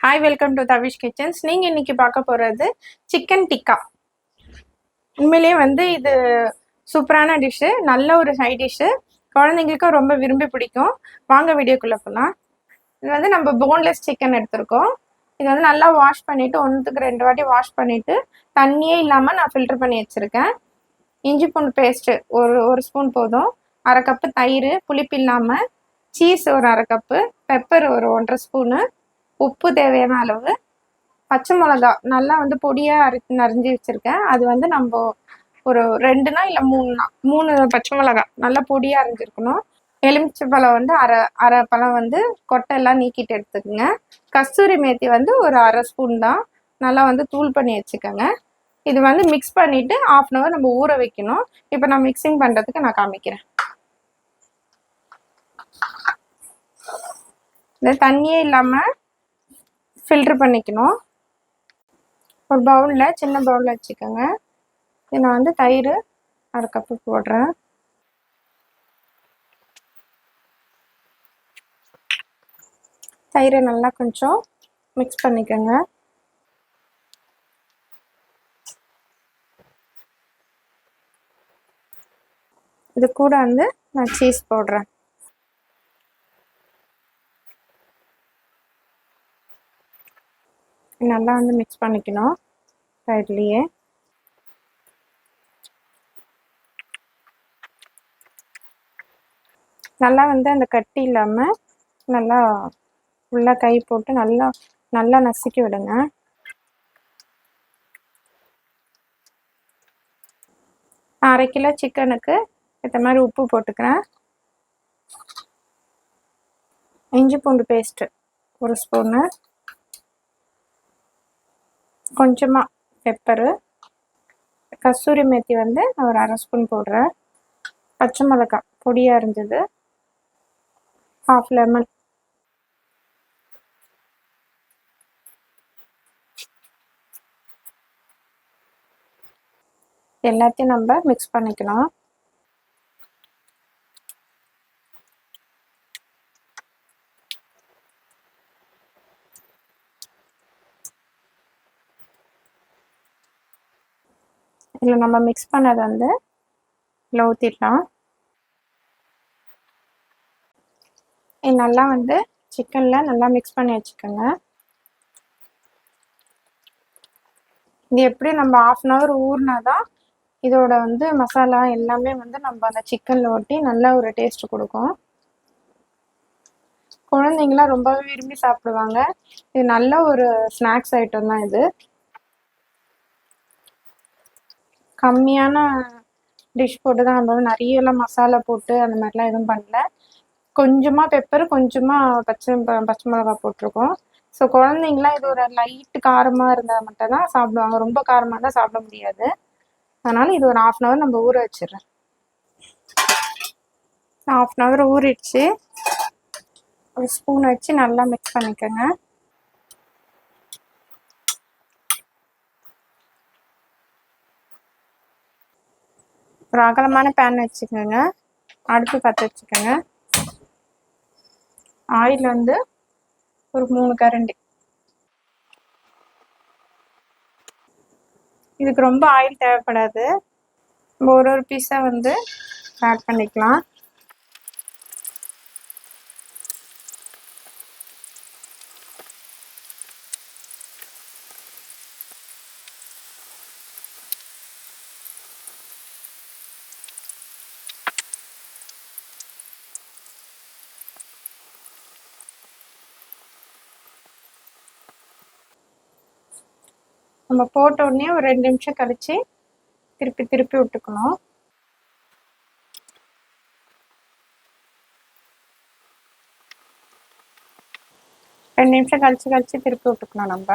Hi welcome to Thavish kitchens நீங்கள் இன்றைக்கி பார்க்க போகிறது சிக்கன் டிக்கா உண்மையிலேயே வந்து இது சூப்பரான டிஷ்ஷு நல்ல ஒரு சைட் டிஷ்ஷு குழந்தைங்களுக்கும் ரொம்ப விரும்பி பிடிக்கும். வாங்க வீடியோக்குள்ளே போகலாம் இது வந்து நம்ம போன்லெஸ் சிக்கன் எடுத்திருக்கோம். இது வந்து நல்லா வாஷ் பண்ணிவிட்டு ஒன்றுத்துக்கு ரெண்டு வாட்டி வாஷ் பண்ணிவிட்டு தண்ணியே இல்லாமல் நான் ஃபில்டர் பண்ணி வச்சுருக்கேன். இஞ்சி பூண்டு பேஸ்ட்டு ஒரு ஒரு ஸ்பூன் போதும். அரை கப்பு தயிர் புளிப்பு இல்லாமல் சீஸ் ஒரு அரை கப்பு பெப்பர் ஒரு ஒன்றரை ஸ்பூனு உப்பு தேவையான அளவு பச்சை மிளகா நல்லா வந்து பொடியாக அரை நரிஞ்சு வச்சுருக்கேன். அது வந்து நம்ம ஒரு ரெண்டு நாள் இல்லை மூணு நாள் மூணு பச்சை மிளகா நல்லா பொடியாக அரைஞ்சிருக்கணும். எலுமிச்சை பழம் வந்து அரை அரை பழம் வந்து கொட்டையெல்லாம் நீக்கிட்டு எடுத்துக்கோங்க. கஸ்தூரி மேத்தி வந்து ஒரு அரை ஸ்பூன் தான். நல்லா வந்து தூள் பண்ணி வச்சுக்கோங்க. இது வந்து மிக்ஸ் பண்ணிவிட்டு ஆஃப் அன் ஹவர் நம்ம ஊற வைக்கணும். இப்போ நான் மிக்சிங் பண்ணுறதுக்கு நான் காமிக்கிறேன். இந்த தண்ணியே இல்லாமல் ஃபில்ட்ரு பண்ணிக்கணும். ஒரு பவுலில் சின்ன பவுலில் வச்சுக்கோங்க. இது நான் வந்து தயிர் அரை கப்பு போடுறேன். தயிரை நல்லா கொஞ்சம் மிக்ஸ் பண்ணிக்கோங்க. இது கூட வந்து நான் சீஸ் போடுறேன். நல்லா வந்து மிக்ஸ் பண்ணிக்கணும். சைட்லேயே நல்லா வந்து அந்த கட்டி இல்லாமல் நல்லா ஃபுல்லாக கை போட்டு நல்லா நல்லா நசுக்கி விடுங்க. அரை கிலோ சிக்கனுக்கு ஏற்ற மாதிரி உப்பு போட்டுக்கிறேன். இஞ்சி பூண்டு பேஸ்ட்டு ஒரு ஸ்பூனு கொஞ்சமாக பெப்பரு கஸ்தூரி மேத்தி வந்து நான் ஒரு அரை ஸ்பூன் போடுறேன். பச்சை மிளகாய் பொடியாக இருந்தது. ஹாஃப் லெமன் எல்லாத்தையும் நம்ம மிக்ஸ் பண்ணிக்கலாம். இதில் நம்ம மிக்ஸ் பண்ணதை வந்து இதில் ஊற்றிடலாம் இது நல்லா வந்து சிக்கனில் நல்லா மிக்ஸ் பண்ணி வச்சுக்கோங்க. இது எப்படி நம்ம ஆஃப் அன் ஹவர் ஊறினா தான் இதோட வந்து மசாலா எல்லாமே வந்து நம்ம அந்த சிக்கனில் ஒட்டி நல்ல ஒரு டேஸ்ட் கொடுக்கும். குழந்தைங்களாம் ரொம்பவே விரும்பி சாப்பிடுவாங்க. இது நல்ல ஒரு ஸ்நாக்ஸ் ஐட்டம் தான் இது. கம்மியான டிஷ் போட்டு தான் நம்ம வந்து நிறையெல்லாம் மசாலா போட்டு அந்த மாதிரிலாம் எதுவும் பண்ணல. கொஞ்சமாக பெப்பர் கொஞ்சமாக பச்சை பச்சை மிளகா போட்டிருக்கோம். ஸோ குழந்தைங்களாம் இது ஒரு லைட்டு காரமாக இருந்தால் மட்டும் தான் சாப்பிடுவாங்க. ரொம்ப காரமாக இருந்தால் சாப்பிட முடியாது. அதனால் இது ஒரு ஆஃப் அன் ஹவர் நம்ம ஊற வச்சிடுறேன். ஆஃப் அன் ஹவர் ஊறிடுச்சு. ஒரு ஸ்பூன் வச்சு நல்லா மிக்ஸ் பண்ணிக்கோங்க. ஒரு அகலமான பேன் வச்சுக்கோங்க. அடுப்பு பற்ற வச்சுக்கோங்க. ஆயில் வந்து ஒரு மூணு கரண்டி. இதுக்கு ரொம்ப ஆயில் தேவைப்படாது. நம்ம ஒரு ஒரு பீஸாக வந்து ஆட் பண்ணிக்கலாம். நம்ம போட்ட உடனே ஒரு ரெண்டு நிமிஷம் கழிச்சு திருப்பி திருப்பி விட்டுக்கணும். ரெண்டு நிமிஷம் கழிச்சு கழிச்சு திருப்பி விட்டுக்கணும் நம்ம.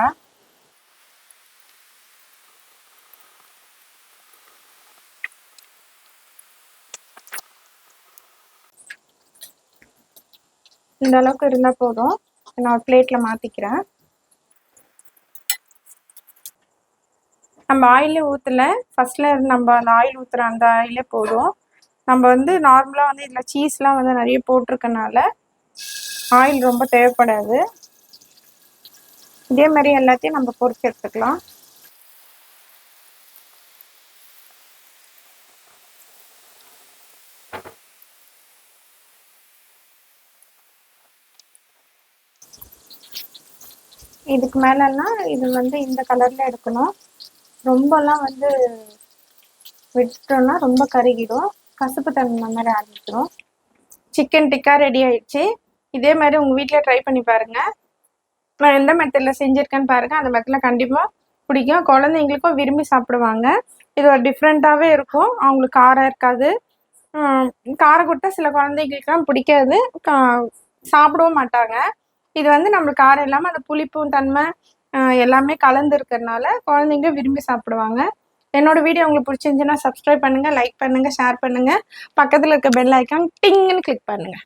இந்த அளவுக்கு இருந்தால் போதும். நான் பிளேட்டில் மாற்றிக்கிறேன் நம்ம ஆயிலே ஊற்றல ஃபஸ்ட்டில் நம்ம அந்த ஆயில் ஊற்றுற அந்த ஆயிலே போதும். நம்ம வந்து நார்மலாக வந்து இதில் சீஸ்லாம் வந்து நிறைய போட்டிருக்கனால ஆயில் ரொம்ப தேவைப்படாது. இதே மாதிரி எல்லாத்தையும் நம்ம பொறிச்சு எடுத்துக்கலாம். இதுக்கு மேலன்னா இது வந்து இந்த கலரில் எடுக்கணும். ரொம்பலாம் வந்து விட்டுட்டோம்னா ரொம்ப கருகிடும். கசப்பு தன்மை மாதிரி ஆரம்பிச்சிடும் சிக்கன் டிக்கா ரெடி ஆயிடுச்சு. இதே மாதிரி உங்கள் வீட்டில் ட்ரை பண்ணி பாருங்கள் நான் எந்த மெத்தடில் செஞ்சுருக்கேன்னு பாருங்கள் அந்த மெத்தடில் கண்டிப்பாக பிடிக்கும். குழந்தைங்களுக்கும் விரும்பி சாப்பிடுவாங்க. இது ஒரு டிஃப்ரெண்ட்டாகவே இருக்கும். அவங்களுக்கு காரம் இருக்காது. ஹம், காரம் கொடுத்தா சில குழந்தைங்களுக்குலாம் பிடிக்காது. கா- சாப்பிடவும் மாட்டாங்க. இது வந்து நம்மளுக்கு காரம் இல்லாமல் அந்த புளிப்பும் தன்மை எல்லாமே கலந்து இருக்கிறதுனால குழந்தைங்க விரும்பி சாப்பிடுவாங்க. என்னோட வீடியோ உங்களுக்கு பிடிச்சிருந்துச்சுன்னா சப்ஸ்கிரைப் பண்ணுங்கள் லைக் பண்ணுங்கள் ஷேர் பண்ணுங்கள் பக்கத்தில் இருக்க பெல் ஐக்கான் டிங்குன்னு கிளிக் பண்ணுங்கள்